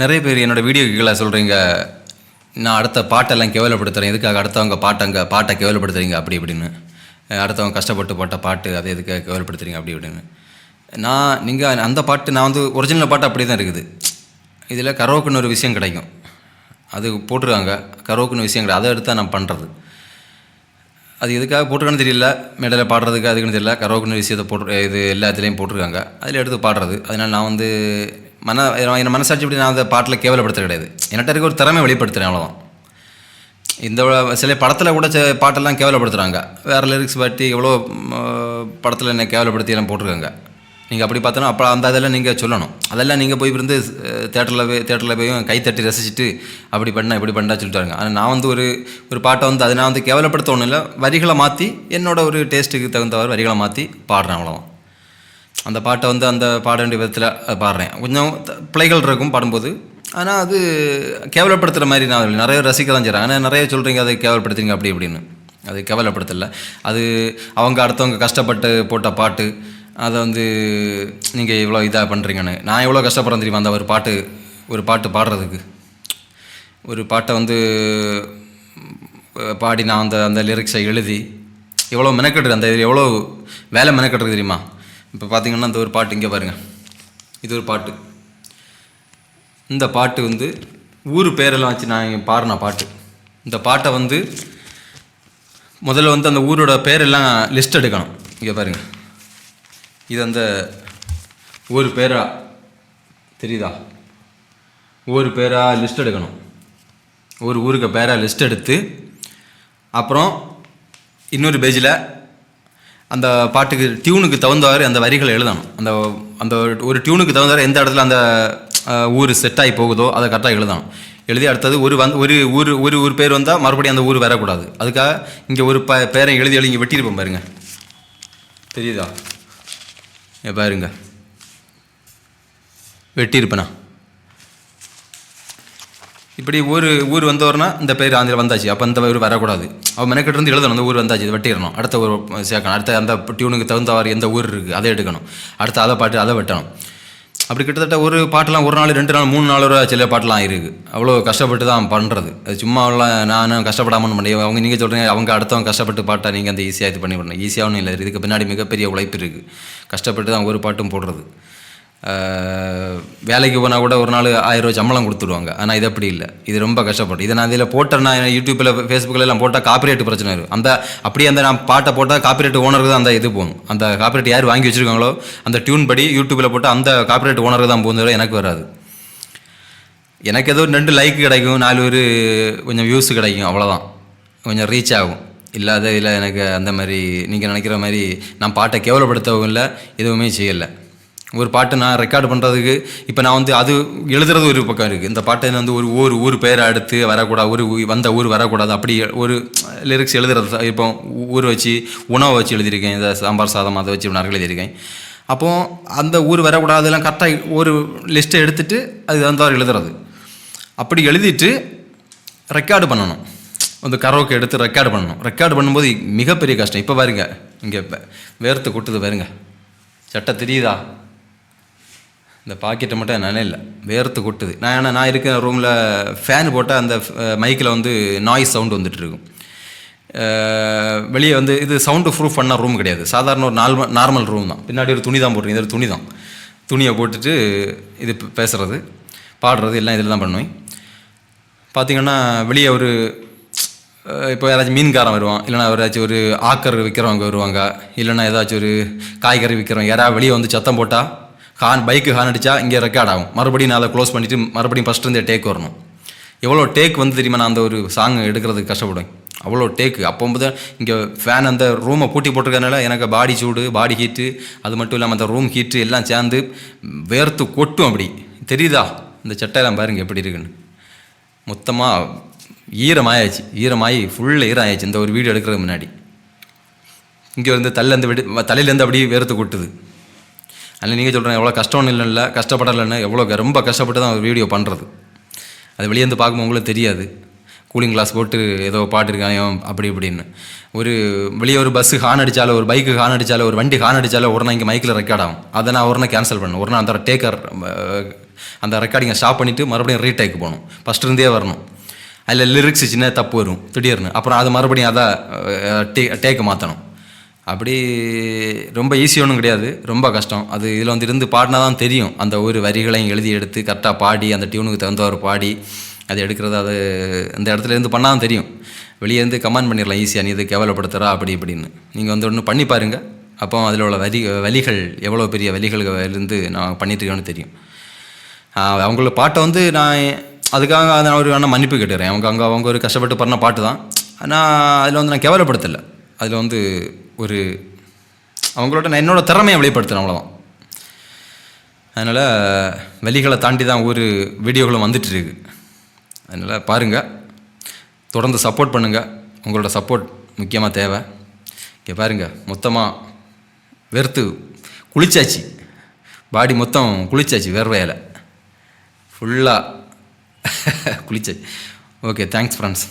நிறைய பேர் என்னோட வீடியோ கீழே சொல்கிறீங்க நான் அடுத்த பாட்டெல்லாம் கேவலப்படுத்துகிறேன் எதுக்காக அடுத்தவங்க பாட்டங்க பாட்டை கேவலப்படுத்துறீங்க? அப்படி இப்படின்னு. அடுத்தவங்க கஷ்டப்பட்டு போட்ட பாட்டு அதை எதுக்காக கேவலப்படுத்துறீங்க? அப்படி இப்படின்னு. நான் நீங்கள் அந்த பாட்டு நான் வந்து ஒரிஜினல் பாட்டு அப்படி தான் இருக்குது. இதில் கரோக்குன்னு ஒரு விஷயம் கிடைக்கும். அது போட்டிருக்காங்க. கரோக்குன்னு விஷயம் கிடையாது அதை எடுத்து தான் நான் பண்ணுறது அது எதுக்காக போட்டிருக்கான்னு தெரியல. மேடையில் பாடுறதுக்கு அதுக்குன்னு தெரியல. கரோக்குன்னு விஷயத்தை போட்டு இது எல்லாத்துலேயும் போட்டிருக்காங்க. அதில் எடுத்து பாடுறது. அதனால் நான் வந்து மன என் மனசாட்சி இப்படி நான் அந்த பாட்டில் கேவலப்படுத்த கிடையாது. என்கிட்ட இருக்க ஒரு திறமை வெளிப்படுத்துகிறேன் அவ்வளோதான் இந்த சில படத்தில் கூட ச- பாட்டெல்லாம் கேவலப்படுத்துகிறாங்க வேறு லிரிக்ஸ் பற்றி எவ்வளோ படத்தில் என்ன கேவலப்படுத்தி எல்லாம் போட்டிருக்காங்க. நீங்கள் அப்படி பார்த்தோன்னா அப்போ அந்த இதெல்லாம் நீங்கள் சொல்லணும். அதெல்லாம் நீங்கள் போய் இருந்து தேட்டரில் போய் தேட்டரில் போய் கை தட்டி ரசிச்சுட்டு அப்படி பண்ணால் இப்படி பண்ணா சொல்லிட்டாங்க ஆனால் நான் வந்து ஒரு ஒரு பாட்டை வந்து அதை நான் வந்து கேவலப்படுத்தணும் இல்லை வரிகளை மாற்றி என்னோட ஒரு டேஸ்ட்டுக்கு தகுந்தவாறு வரிகளை மாற்றி பாடுறேன் அவ்வளோதான் அந்த பாட்டை வந்து அந்த பாட வேண்டிய விதத்தில் பாடுறேன். கொஞ்சம் பிள்ளைகள் பிழைகள் இருக்கும் பாடும்போது. ஆனால் அது கேவலப்படுத்துகிற மாதிரி நான் நிறைய ரசிக்க தான் செய்கிறேன் ஆனால் நிறைய சொல்கிறீங்க அதை கேவலப்படுத்துறீங்க அப்படி இப்படின்னு. அது கேவலப்படுத்தலை. அது அவங்க அடுத்தவங்க கஷ்டப்பட்டு போட்ட பாட்டு அதை வந்து நீங்கள் இவ்வளோ இதாக பண்ணுறீங்கன்னு நான் எவ்வளோ கஷ்டப்படுறேன் தெரியுமா? அந்த ஒரு பாட்டு ஒரு பாட்டு பாடுறதுக்கு. ஒரு பாட்டை வந்து பாடி நான் அந்த அந்த லிரிக்ஸை எழுதி எவ்வளோ மெனக்கெடுறது அந்த இது எவ்வளோ வேலை மெனக்கெடுறது தெரியுமா? இப்போ பார்த்தீங்கன்னா இந்த ஒரு பாட்டு இங்கே பாருங்கள் இது ஒரு பாட்டு. இந்த பாட்டு வந்து ஊர் பேரெல்லாம் வச்சு நான் இங்கே பாடின பாட்டு. இந்த பாட்டை வந்து முதல்ல வந்து அந்த ஊரோட பேரெல்லாம் லிஸ்ட் எடுக்கணும். இங்கே பாருங்கள் இது அந்த ஒரு பேரா? தெரியுதா? ஒரு பேராக லிஸ்ட் எடுக்கணும். ஒரு ஊருக்கு பேராக லிஸ்ட் எடுத்து அப்புறம் இன்னொரு பேஜில் அந்த பாட்டுக்கு டியூனுக்கு தகுந்தவாறு அந்த வரிகளை எழுதணும். அந்த அந்த ஒரு டியூனுக்கு தகுந்தவாறு எந்த இடத்துல அந்த ஊர் செட் ஆகி போகுதோ அதை கரெக்டாக எழுதணும். எழுதி அடுத்தது ஒரு வந்து ஒரு ஊர் ஒரு ஊர் பேர் வந்தால் மறுபடியும் அந்த ஊர் வரக்கூடாது. அதுக்காக இங்கே ஒரு ப பேரை எழுதி எழுதி இங்கே வெட்டியிருப்போம் பாருங்க. தெரியுதா? பாருங்க. வெட்டியிருப்பேனா? இப்படி ஊர் ஊர் வந்தவர்னா இந்த பேர் ஆந்திர வந்தாச்சு. அப்போ இந்த ஊர் வரக்கூடாது. அவன் மெனக்கிட்ட இருந்து எழுதணும். அந்த ஊர் வந்தாச்சு. வெட்டிடணும். அடுத்த ஊர் சேர்க்கணும். அடுத்த அந்த டியூனுக்கு தகுந்தவாறு எந்த ஊர் இருக்குது அதை எடுக்கணும். அடுத்த அதை பாட்டு அதை வெட்டணும். அப்படி கிட்டத்தட்ட ஒரு பாட்டெலாம் ஒரு நாள் ரெண்டு நாள் மூணு நாள் வரை சில பாட்டெலாம் இருக்குது அவ்வளோ கஷ்டப்பட்டு தான் பண்ணுறது அது சும்மாவெல்லாம் நானும் கஷ்டப்படாமல் பண்ணி அவங்க நீங்கள் சொல்கிறீங்க அவங்க அடுத்தவங்க கஷ்டப்பட்டு பாட்டை நீங்கள் அந்த ஈஸியாக இது பண்ணி பண்ணணும் ஈஸியாகவும் இல்லை. இதுக்கு பின்னாடி மிகப்பெரிய உழைப்பு இருக்குது கஷ்டப்பட்டு தான் ஒரு பாட்டும் போடுறது. வேலைக்கு போனால் கூட ஒரு நாள் ஆயிரம் ரூபாய் சம்பளம் கொடுத்துருவாங்க ஆனால் இது அப்படி இல்லை. இது ரொம்ப கஷ்டப்பட்டு இதை நான் இதில் போட்டேன்னா யூடியூப்பில் ஃபேஸ்புக்கில் எல்லாம் போட்டால் காப்பிரைட் பிரச்சனை இருக்கும் அந்த அப்படியே அந்த நான் பாட்டை போட்டால் காப்பிரைட் ஓனருக்கு தான் அந்த இது போகும். அந்த காப்பிரைட் யார் வாங்கி வச்சுருக்காங்களோ அந்த டியூன் படி யூடியூப்பில் போட்டால் அந்த காப்பிரைட் ஓனருக்கு தான் போகுது எனக்கு வராது. எனக்கு ஏதோ ரெண்டு லைக் கிடைக்கும் நாலு பேர் கொஞ்சம் வியூஸ் கிடைக்கும் அவ்வளோதான் கொஞ்சம் ரீச் ஆகும். இல்லாத இதில் எனக்கு அந்த மாதிரி நீங்கள் நினைக்கிற மாதிரி நான் பாட்டை கேவலப்படுத்தவும் இல்லை எதுவுமே செய்யலை. ஒரு பாட்டு நான் ரெக்கார்டு பண்ணுறதுக்கு இப்போ நான் வந்து அது எழுதுறது ஒரு பக்கம் இருக்குது இந்த பாட்டை வந்து ஒரு ஊர் ஊர் பேரை அடுத்து வரக்கூடாது ஒரு ஊ- வந்த ஊர் வரக்கூடாது அப்படி ஒரு லிரிக்ஸ் எழுதுறது. இப்போ ஊர் வச்சு உணவை வச்சு எழுதியிருக்கேன். இந்த சாம்பார் சாதம் அதை வச்சு நிறைய எழுதியிருக்கேன். அப்போது அந்த ஊர் வரக்கூடாதெல்லாம் கரெக்டாக ஒரு லிஸ்ட்டை எடுத்துட்டு அது அந்த எழுதுறது. அப்படி எழுதிட்டு ரெக்கார்டு பண்ணணும். அந்த கரோக்கு எடுத்து ரெக்கார்டு பண்ணணும். ரெக்கார்டு பண்ணும்போது மிகப்பெரிய கஷ்டம். இப்போ பாருங்க இங்கே வேர்த்து கொட்டுது பாருங்க. சட்டை தெரியுதா? இந்த பாக்கெட்டை மட்டும் நினைல வேர்த்து கொட்டுது. நான் ஏன்னா நான் இருக்கிற ரூமில் ஃபேன் போட்டால் அந்த மைக்கில் வந்து நாய்ஸ் சவுண்டு வந்துட்டுருக்கும் வெளியே வந்து இது சவுண்டு ப்ரூஃப் பண்ணால் ரூம் கிடையாது. சாதாரண ஒரு நார்மல் நார்மல் ரூம் தான். பின்னாடி ஒரு துணி தான் போட்டிருக்கேன். இது ஒரு துணி தான். துணியை போட்டுட்டு இது பேசுகிறது பாடுறது எல்லாம் இதில் தான் பண்ணுவேன். பார்த்தீங்கன்னா வெளியே ஒரு இப்போ யாராச்சும் மீன்காரன் வருவான். இல்லைனா யாராச்சும் ஒரு ஆக்கர் விற்கிறவங்க வருவாங்க. இல்லைனா ஏதாச்சும் ஒரு காய்கறி விற்கிறவங்க யாராவது வெளியே வந்து சத்தம் போட்டால் ஹார்ன் பைக்கு ஹார்ன் அடித்தா இங்கே ரெக்கார்ட் ஆகும். மறுபடியும் நான் அதை க்ளோஸ் பண்ணிவிட்டு மறுபடியும் ஃபஸ்ட்டு இருந்தே டேக் வரணும். எவ்வளோ டேக் வந்து தெரியுமா? நான் அந்த ஒரு சாங் எடுக்கிறதுக்கு கஷ்டப்படுவேன். அவ்வளோ டேக்கு அப்போ வந்து இங்கே ஃபேன் அந்த ரூமை பூட்டி போட்டிருக்கறனால எனக்கு பாடி சூடு பாடி ஹீட்டு அது மட்டும் இல்லாமல் அந்த ரூம் ஹீட்டு எல்லாம் சேர்ந்து வேர்த்து கொட்டும் அப்படி. தெரியுதா? இந்த சட்டையெல்லாம் பாருங்கள் எப்படி இருக்குன்னு. மொத்தமாக ஈரமாயாச்சு. ஈரமாயி ஃபுல்லாக ஈரம் ஆயாச்சு இந்த ஒரு வீடியோ எடுக்கிறதுக்கு முன்னாடி. இங்கே வந்து தலையிலேருந்து வெடி தலையிலேருந்து அப்படியே வேர்த்து கொட்டுது. அதில் நீங்கள் சொல்கிறேன் எவ்வளோ கஷ்டம்னு இல்லைல்ல கஷ்டப்படலைன்னு எவ்வளோ ரொம்ப கஷ்டப்பட்டு தான் வீடியோ பண்ணுறது அது வெளியே இருந்து பார்க்கும்போது உங்களுக்கு தெரியாது. கூலிங் கிளாஸ் போட்டு ஏதோ பாட்டு அப்படி இப்படின்னு. ஒரு வெளியே ஒரு பஸ்ஸு ஹார்ன் அடித்தாலோ ஒரு பைக்கு ஹார்ன் அடித்தாலோ ஒரு வண்டி ஹார்ன் அடித்தாலோ உடனே இங்கே மைக்கில் ரெக்கார்ட் ஆகும். அதை நான் உடனே கேன்சல் பண்ணணும். உடனே அந்த டேக்கர் அந்த ரெக்கார்டிங்கை ஸ்டாப் பண்ணிவிட்டு மறுபடியும் ரீடேக் போகணும். ஃபஸ்ட் இருந்தே வரணும். அதில் லிரிக்ஸ் சின்ன தப்பு வரும். திடீர்னு. அப்புறம் அது மறுபடியும் அதை டே டேக்கு மாற்றணும் அப்படி ரொம்ப ஈஸி ஒன்றும் கிடையாது. ரொம்ப கஷ்டம். அது இதில் வந்து இருந்து பாடினா தான் தெரியும். அந்த ஒரு வரிகளையும் எழுதி எடுத்து கரெக்டாக பாடி அந்த டியூனுக்கு தகுந்தவர் பாடி அது எடுக்கிறது அது அந்த இடத்துல இருந்து பண்ணால் தான் தெரியும். வெளியே இருந்து கமெண்ட் பண்ணிடலாம் ஈஸியாக நீ இது கேவலப்படுத்துகிறா அப்படி இப்படின்னு. நீங்கள் வந்து ஒன்று பண்ணி பாருங்கள் அப்போ அதில் உள்ள வரி வலிகள் எவ்வளோ பெரிய வலிகள் இருந்து நான் பண்ணிட்டுருக்கேன்னு தெரியும். அவங்களோட அவங்கள பாட்டை வந்து நான் அதுக்காக நான் ஒரு வேணால் மன்னிப்பு கேட்டுக்கிறேன். அவங்க அங்கே அவங்க ஒரு கஷ்டப்பட்டு பண்ண பாட்டு தான். ஆனால் அதில் வந்து நான் கேவலப்படுத்தலை. அதில் வந்து ஒரு அவங்களோட நான் என்னோட திறமையை வெளிப்படுத்துகிறேன் அவ்வளோதான் அதனால் வழிகளை தாண்டி தான் ஒரு வீடியோகளும் வந்துட்டுருக்கு அதனால் பாருங்கள் தொடர்ந்து சப்போர்ட் பண்ணுங்கள் உங்களோட சப்போர்ட் முக்கியமாக தேவை. இங்கே பாருங்கள் மொத்தமாக வெறுத்து குளிச்சாச்சு. பாடி மொத்தம் குளிச்சாச்சு வேர்வையில் ஃபுல்லாக குளிச்சாச்சு. Okay thanks friends